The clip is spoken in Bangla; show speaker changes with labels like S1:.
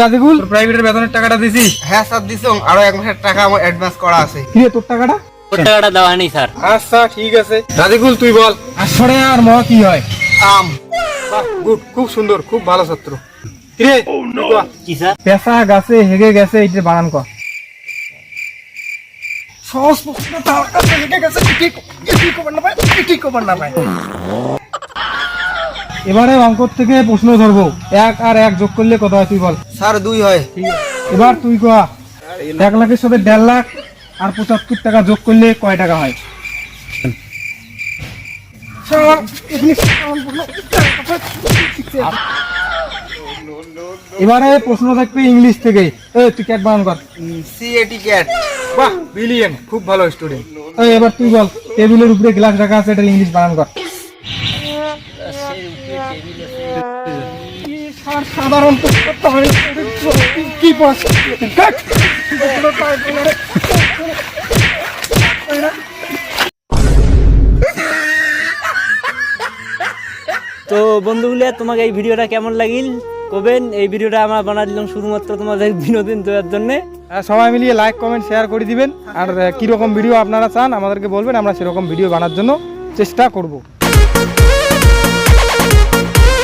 S1: রাজিকুল।
S2: তোর প্রাইভেটের বেতনের টাকাটা দিছি
S3: হ্যাঁ স্যার দিছ আরও এক মাসের টাকা আমার অ্যাডভান্স করা আছে।
S1: কিরে তোর টাকাটা?
S4: ওর টাকাটা দেওয়া নেই স্যার।
S2: আচ্ছা ঠিক আছে। রাজিকুল তুই বল।
S1: আসরে আর ম কি হয়?
S3: আম।
S2: গুড খুব সুন্দর খুব ভালো ছাত্র কিরে তুই
S4: কি স্যার?
S1: পেশা গাছে হেগে গেছে এইটা বানান কর। সহজ প্রশ্ন তার কাছে হেগে গেছে ঠিক ঠিক কবার না পায়? ঠিক কবার না পায়? এবারে অঙ্ক থেকে প্রশ্ন ধরবো। এক আর এক যোগ করলে কত হয় তুই বল?
S3: স্যার দুই হয়।
S1: এবার তুই কয়া? এক লাখের সাথে দেড় লাখ আর পঁচাত্তর টাকা যোগ করলে কয় টাকা হয়? এবারে প্রশ্ন থাকবে ইংলিশ থেকে। এই তুই ক্যাট বানান কর।
S3: সি এটি ক্যাট
S2: বাহ বিলিয়ন খুব ভালো স্টুডেন্ট
S1: এবার তুই বল টেবিলের উপরে গ্লাস রাখা আছে এটা ইংলিশ বানান কর।
S4: তো বন্ধুগুলো তোমাকে এই ভিডিওটা কেমন লাগিল? কবেন? এই ভিডিওটা আমরা বানা দিলাম শুধুমাত্র তোমাদের বিনোদন দেওয়ার জন্যে।
S1: আর সবাই মিলিয়ে লাইক কমেন্ট শেয়ার করে দিবেন। আর কীরকম ভিডিও আপনারা চান আমাদেরকে বলবেন, আমরা সেরকম ভিডিও বানার জন্য চেষ্টা করব।